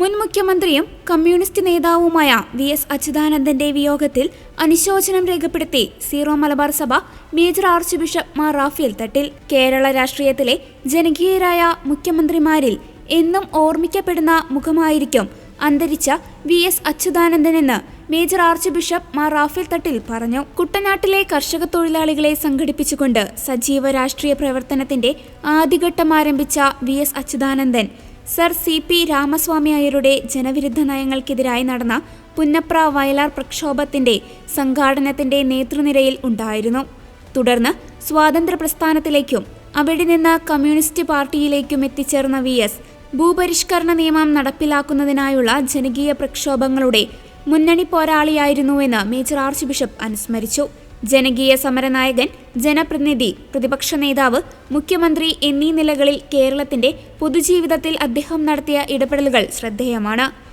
മുൻ മുഖ്യമന്ത്രിയും കമ്മ്യൂണിസ്റ്റ് നേതാവുമായ വി എസ് അച്യുതാനന്ദന്റെ വിയോഗത്തിൽ അനുശോചനം രേഖപ്പെടുത്തി സീറോ മലബാർ സഭ major archbishop Mar Raphael Thattil. Kerala രാഷ്ട്രീയത്തിലെ ജനകീയരായ മുഖ്യമന്ത്രിമാരിൽ എന്നും ഓർമ്മിക്കപ്പെടുന്ന മുഖമായിരിക്കും അന്തരിച്ച വി എസ് അച്യുതാനന്ദനെന്ന് major archbishop Mar Raphael Thattil പറഞ്ഞു. കുട്ടനാട്ടിലെ കർഷക തൊഴിലാളികളെ സംഘടിപ്പിച്ചുകൊണ്ട് സജീവ രാഷ്ട്രീയ പ്രവർത്തനത്തിന്റെ ആദ്യഘട്ടം ആരംഭിച്ച V S Achuthanandan sir C P Ramaswamy അയ്യരുടെ ജനവിരുദ്ധ നയങ്ങൾക്കെതിരായി നടന്ന പുന്നപ്ര വയലാർ പ്രക്ഷോഭത്തിന്റെ സംഘാടനത്തിന്റെ നേതൃനിരയിൽ ഉണ്ടായിരുന്നു. തുടർന്ന് സ്വാതന്ത്ര്യ പ്രസ്ഥാനത്തിലേക്കും അവിടെ നിന്ന് കമ്മ്യൂണിസ്റ്റ് പാർട്ടിയിലേക്കും എത്തിച്ചേർന്ന വി എസ് ഭൂപരിഷ്കരണ നിയമം നടപ്പിലാക്കുന്നതിനായുള്ള ജനകീയ പ്രക്ഷോഭങ്ങളുടെ മുന്നണി പോരാളിയായിരുന്നുവെന്ന് മേജർ ആർച്ച് ബിഷപ്പ് അനുസ്മരിച്ചു. ജനകീയ സമരനായകൻ ജനപ്രതിനിധി പ്രതിപക്ഷ നേതാവ് മുഖ്യമന്ത്രി എന്നീ നിലകളിൽ കേരളത്തിന്റെ പൊതുജീവിതത്തിൽ അദ്ദേഹം നടത്തിയ ഇടപെടലുകൾ ശ്രദ്ധേയമാണ്.